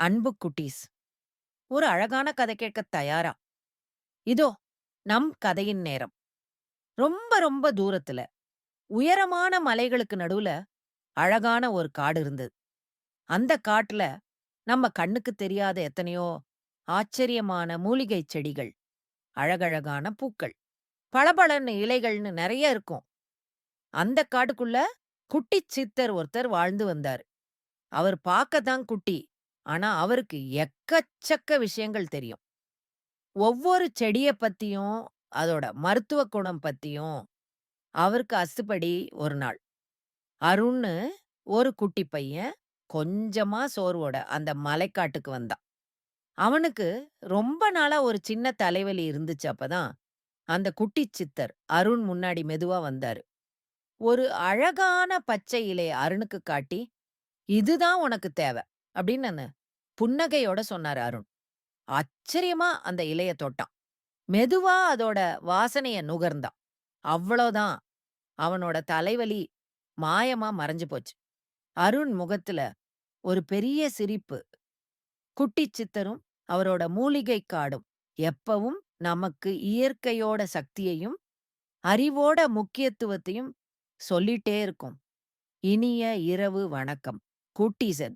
அன்பு குட்டீஸ், ஒரு அழகான கதை கேட்க தயாரா? இதோ நம் கதையின் நேரம். ரொம்ப ரொம்ப தூரத்துல, உயரமான மலைகளுக்கு நடுவுல அழகான ஒரு காடு இருந்தது. அந்த காட்டுல நம்ம கண்ணுக்குத் தெரியாத எத்தனையோ ஆச்சரியமான மூலிகைச் செடிகள், அழகழகான பூக்கள், பளபளன்னு இலைகள்னு நிறைய இருக்கும். அந்தக் காட்டுக்குள்ள குட்டிச் சித்தர் ஒருத்தர் வாழ்ந்து வந்தாரு. அவர் பார்க்கத்தான் குட்டி. ஆனா அவருக்கு எக்கச்சக்க விஷயங்கள் தெரியும். ஒவ்வொரு செடிய பத்தியும், அதோட மருத்துவ குணம் பத்தியும் அவருக்கு அசுபடி ஒரு நாள். அருண்னு ஒரு குட்டிப் பையன் கொஞ்சமா சோர்வோட அந்த மலைக்காட்டுக்கு வந்தான். அவனுக்கு ரொம்ப நாளா ஒரு சின்ன தலைவலி இருந்துச்சு அப்பதான். அந்த குட்டி சித்தர் அருண் முன்னாடி மெதுவா வந்தாரு. ஒரு அழகான பச்சை இலைய அருணுக்கு காட்டி, "இதுதான் உனக்கு தேவை அப்படின்னு புன்னகையோட சொன்னாரு அருண். ஆச்சரியமா அந்த இலைய தொட்டான். மெதுவா அதோட வாசனைய நுகர்ந்தான். அவ்வளோதான். அவனோட தலைவலி மாயமா மறைஞ்சு போச்சு. அருண் முகத்துல ஒரு பெரிய சிரிப்பு. குட்டி சித்தரும் அவரோட மூலிகைக் காடும் எப்பவும் நமக்கு இயற்கையோட சக்தியையும், அறிவோட முக்கியத்துவத்தையும் சொல்லிட்டே இருக்கும். இனிய இரவு வணக்கம். குட்டீசன்